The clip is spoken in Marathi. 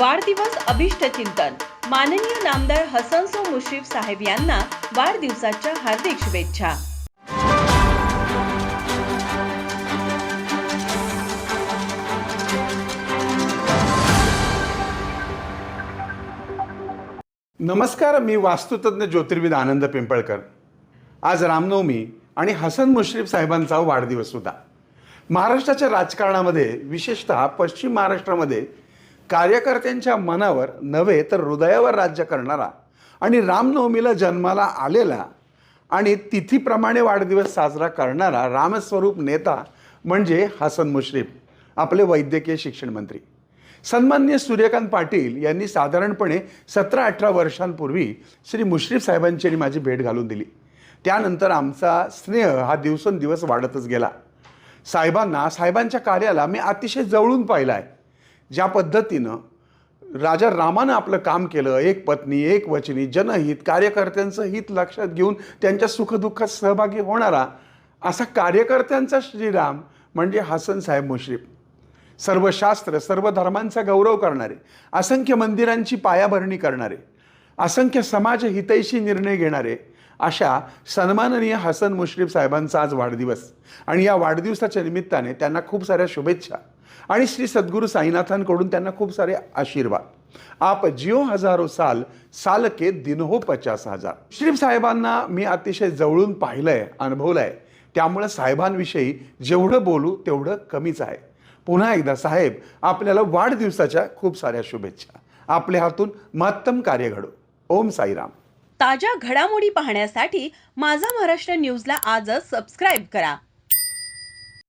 वाढदिवस अभिष्ट चिंतन माननीय नामदार हसनसो मुश्रीफ साहेब यांना वाढदिवसाच्या हार्दिक शुभेच्छा. नमस्कार मी वास्तुतज्ञ ज्योतिर्विद आनंद पिंपळकर. आज रामनवमी आणि हसन मुश्रीफ साहेबांचा वाढदिवस होता महाराष्ट्राच्या राजकारणामध्ये विशेषतः पश्चिम महाराष्ट्रामध्ये कार्यकर्त्यांच्या मनावर नव्हे तर हृदयावर राज्य करणारा आणि रामनवमीला जन्माला आलेला आणि तिथीप्रमाणे वाढदिवस साजरा करणारा रामस्वरूप नेता म्हणजे हसन मुश्रीफ आपले वैद्यकीय शिक्षण मंत्री. सन्मान्य सूर्यकांत पाटील यांनी साधारणपणे सतरा अठरा वर्षांपूर्वी श्री मुश्रीफ साहेबांची आणि माझी भेट घालून दिली. त्यानंतर आमचा स्नेह हा दिवसेंदिवस वाढतच गेला. साहेबांना साहेबांच्या कार्याला मी अतिशय जवळून पाहिला आहे. ज्या पद्धतीनं राजा रामानं आपलं काम केलं एक पत्नी एक वचनी जनहित कार्यकर्त्यांचं हित लक्षात घेऊन त्यांच्या सुखदुःखात सहभागी होणारा असा कार्यकर्त्यांचा श्रीराम म्हणजे हसन साहेब मुश्रीफ. सर्व शास्त्र सर्व धर्मांचा गौरव करणारे असंख्य मंदिरांची पायाभरणी करणारे असंख्य समाज हितैषी निर्णय घेणारे अशा सन्माननीय हसन मुश्रीफ साहेबांचा आज वाढदिवस. आणि या वाढदिवसाच्या निमित्ताने त्यांना खूप साऱ्या शुभेच्छा. आणि श्री सद्गुरू साईनाथांकडून त्यांना खूप सारे आशीर्वाद. आप जिओ हजारो साल साल के दिन हो पचास हजार. श्री साहेबांना मी अतिशय जवळून पाहिलंय अनुभवलंय. त्यामुळं साहेबांविषयी जेवढं बोलू तेवढं कमीच आहे. पुन्हा एकदा साहेब आपल्याला वाढदिवसाच्या खूप साऱ्या शुभेच्छा. आपल्या हातून महत्तम कार्य घडो. ओम साईराम. ताज्या घडामोडी पाहण्यासाठी माझा महाराष्ट्र न्यूजला आजच सबस्क्राईब करा.